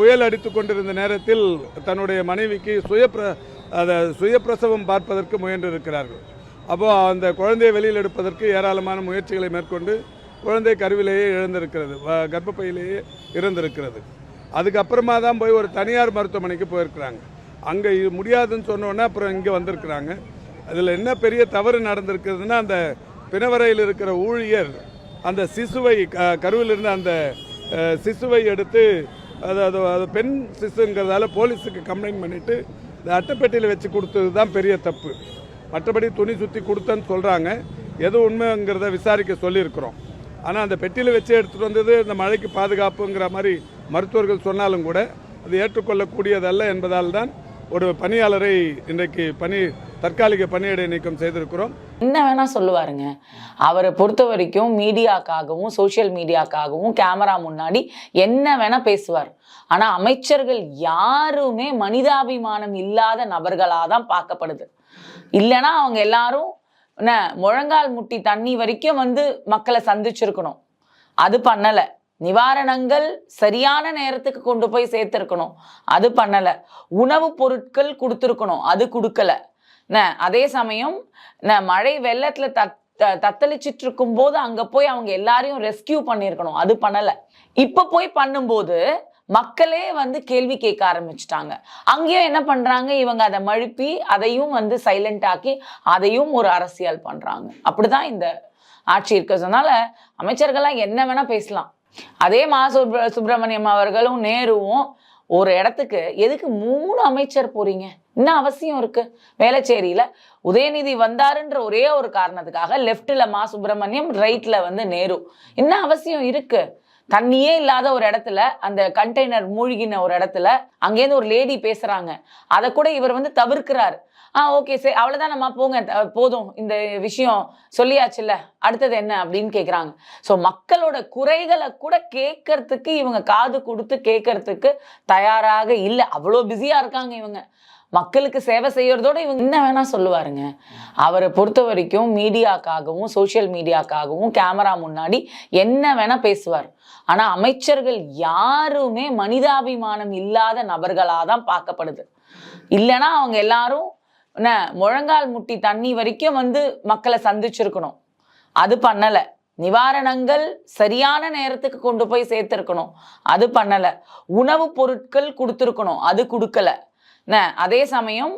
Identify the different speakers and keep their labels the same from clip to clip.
Speaker 1: புயல் அடித்து கொண்டிருந்த நேரத்தில் தன்னுடைய மனைவிக்கு சுய அதை சுயப்பிரசவம் பார்ப்பதற்கு முயன்றிருக்கிறார்கள். அப்போ அந்த குழந்தையை வெளியில் எடுப்பதற்கு ஏராளமான முயற்சிகளை மேற்கொண்டு குழந்தை கருவிலேயே இழந்திருக்கிறது வ- கர்ப்பப்பையிலேயே இறந்திருக்கிறது அதுக்கப்புறமா தான் போய் ஒரு தனியார் மருத்துவமனைக்கு போயிருக்கிறாங்க. அங்கே முடியாதுன்னு சொன்னோன்னே அப்புறம் இங்கே வந்திருக்கிறாங்க. அதில் என்ன பெரிய தவறு நடந்திருக்குதுன்னா அந்த பிணவரையில் இருக்கிற ஊழியர் அந்த சிசுவை க கருவில் அந்த சிசுவை எடுத்து அது அது அது பெண் சிசுங்கிறதால போலீஸுக்கு கம்ப்ளைண்ட் பண்ணிவிட்டு இந்த அட்டைப்பெட்டியில் வச்சு கொடுத்தது தான் பெரிய தப்பு. மற்றபடி துணி சுற்றி கொடுத்தேன்னு சொல்கிறாங்க எது உண்மைங்கிறத விசாரிக்க சொல்லியிருக்கிறோம். ஆனால் அந்த பெட்டியில் வச்சு எடுத்துகிட்டு வந்தது இந்த மழைக்கு பாதுகாப்புங்கிற மாதிரி மருத்துவர்கள் சொன்னாலும் கூட அது ஏற்றுக்கொள்ளக்கூடியதல்ல என்பதால் தான் ஒரு பணியாளரை இன்றைக்கு பணி தற்காலிக பணியிடை நீக்கம் செய்திருக்கிறோம்.
Speaker 2: என்ன வேணா சொல்லுவாருங்க. அவரை பொறுத்த வரைக்கும் மீடியாக்காகவும் சோஷியல் மீடியாக்காகவும் கேமரா முன்னாடி என்ன வேணா பேசுவார். ஆனா அமைச்சர்கள் யாருமே மனிதாபிமானம் இல்லாத நபர்களாக தான் பார்க்கப்படுது. இல்லைன்னா அவங்க எல்லாரும் என்ன முழங்கால் முட்டி தண்ணி வரைக்கும் வந்து மக்களை சந்திச்சிருக்கணும். அது பண்ணல. நிவாரணங்கள் சரியான நேரத்துக்கு கொண்டு போய் சேர்த்துருக்கணும். அது பண்ணல. உணவுப் பொருட்கள் கொடுத்துருக்கணும். அது கொடுக்கல. அதே சமயம் மழை வெள்ளத்துல தத் தத்தளிச்சிட்டு இருக்கும் போது அங்க போய் அவங்க எல்லாரையும் ரெஸ்கியூ பண்ணியிருக்கணும். அது பண்ணல. இப்ப போய் பண்ணும்போது மக்களே வந்து கேள்வி கேட்க ஆரம்பிச்சிட்டாங்க. அங்கேயும் என்ன பண்றாங்க? இவங்க அதை மழுப்பி அதையும் வந்து சைலண்ட் ஆக்கி அதையும் ஒரு அரசியல் பண்றாங்க. அப்படிதான் இந்த ஆட்சி இருக்கிறதுனால அமைச்சர்கள்லாம் என்ன வேணா பேசலாம். அதே மா சுப்ர சுப்பிரமணியம் அவர்களும் நேருவும் ஒரு இடத்துக்கு எதுக்கு மூணு அமைச்சர் போறீங்க? என்ன அவசியம் இருக்கு? வேலைச்சேரியில உதயநிதி வந்தாருன்ற ஒரே ஒரு காரணத்துக்காக லெஃப்ட்ல மா சுப்பிரமணியம் ரைட்ல வந்து நேரு. என்ன அவசியம் இருக்கு? தண்ணியே இல்லாத ஒரு இடத்துல அந்த கண்டெய்னர் மூழ்கின ஒரு இடத்துல அங்கேருந்து ஒரு லேடி பேசுறாங்க. அதை கூட இவர் வந்து தவிர்க்கிறார். ஆ ஓகே சரி அவ்வளோதான் நம்ம போங்க த- போதும் இந்த விஷயம் சொல்லியாச்சுல்ல அடுத்தது என்ன? அப்படின்னு கேட்குறாங்க ஸோ மக்களோட குறைகளை கூட கேட்கறதுக்கு இவங்க காது கொடுத்து கேட்கறதுக்கு தயாராக இல்லை. அவ்வளோ பிஸியாக இருக்காங்க இவங்க. மக்களுக்கு சேவை செய்யறதோட இவங்க என்ன வேணா சொல்லுவாருங்க. அவரை பொறுத்த வரைக்கும் மீடியாக்காகவும் சோஷியல் மீடியாக்காகவும் கேமரா முன்னாடி என்ன வேணா பேசுவார். ஆனா அமைச்சர்கள் யாருமே மனிதாபிமானம் இல்லாத நபர்களாக தான் பார்க்கப்படுது. இல்லைன்னா அவங்க எல்லாரும் என்ன முழங்கால் முட்டி தண்ணி வரைக்கும் வந்து மக்களை சந்திச்சிருக்கணும். அது பண்ணல. நிவாரணங்கள் சரியான நேரத்துக்கு கொண்டு போய் சேர்த்துருக்கணும். அது பண்ணலை. உணவுப் பொருட்கள் கொடுத்துருக்கணும். அது கொடுக்கல. அதே சமயம்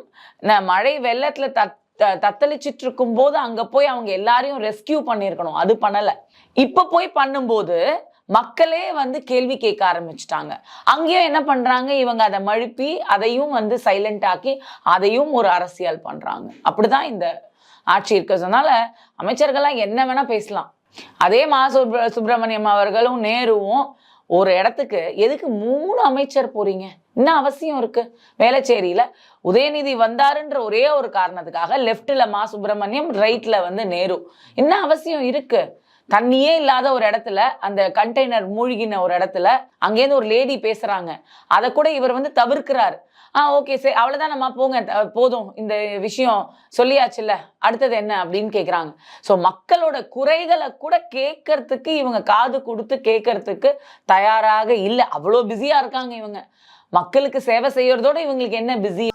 Speaker 2: மழை வெள்ளத்துல தத் தத்தளிச்சிட்டு இருக்கும் போது அங்க போய் அவங்க எல்லாரையும் ரெஸ்கியூ பண்ணியிருக்கணும். அது பண்ணல. இப்ப போய் பண்ணும்போது மக்களே வந்து கேள்வி கேட்க ஆரம்பிச்சிட்டாங்க. அங்கேயும் என்ன பண்றாங்க? இவங்க அதை மழுப்பி அதையும் வந்து சைலண்ட் ஆக்கி அதையும் ஒரு அரசியல் பண்றாங்க. அப்படிதான் இந்த ஆட்சி இருக்கிறதுனால அமைச்சர்கள்லாம் என்ன வேணா பேசலாம். அதே மா சுப்ர சுப்பிரமணியம் அவர்களும் நேருவும் ஒரு இடத்துக்கு எதுக்கு மூணு அமைச்சர் போறீங்க? என்ன அவசியம் இருக்கு? வேளச்சேரியில உதயநிதி வந்தாருன்ற ஒரே ஒரு காரணத்துக்காக லெஃப்ட்ல மா சுப்பிரமணியம் ரைட்ல வந்து நேரு. என்ன அவசியம் இருக்கு? தண்ணியே இல்லாத ஒரு இடத்துல அந்த கண்டெய்னர் மூழ்கின ஒரு இடத்துல அங்கேருந்து ஒரு லேடி பேசுறாங்க. அதை கூட இவர் வந்து தவிர்க்கிறார். ஆ ஓகே சரி அவ்வளோதான் நம்ம போங்க. போதும். இந்த விஷயம் சொல்லியாச்சுல்ல. அடுத்தது என்ன? அப்படின்னு கேட்குறாங்க ஸோ மக்களோட குறைகளை கூட கேட்கறதுக்கு இவங்க காது கொடுத்து கேட்கறதுக்கு தயாராக இல்லை. அவ்வளோ பிஸியாக இருக்காங்க இவங்க. மக்களுக்கு சேவை செய்யறதோட இவங்களுக்கு என்ன பிஸி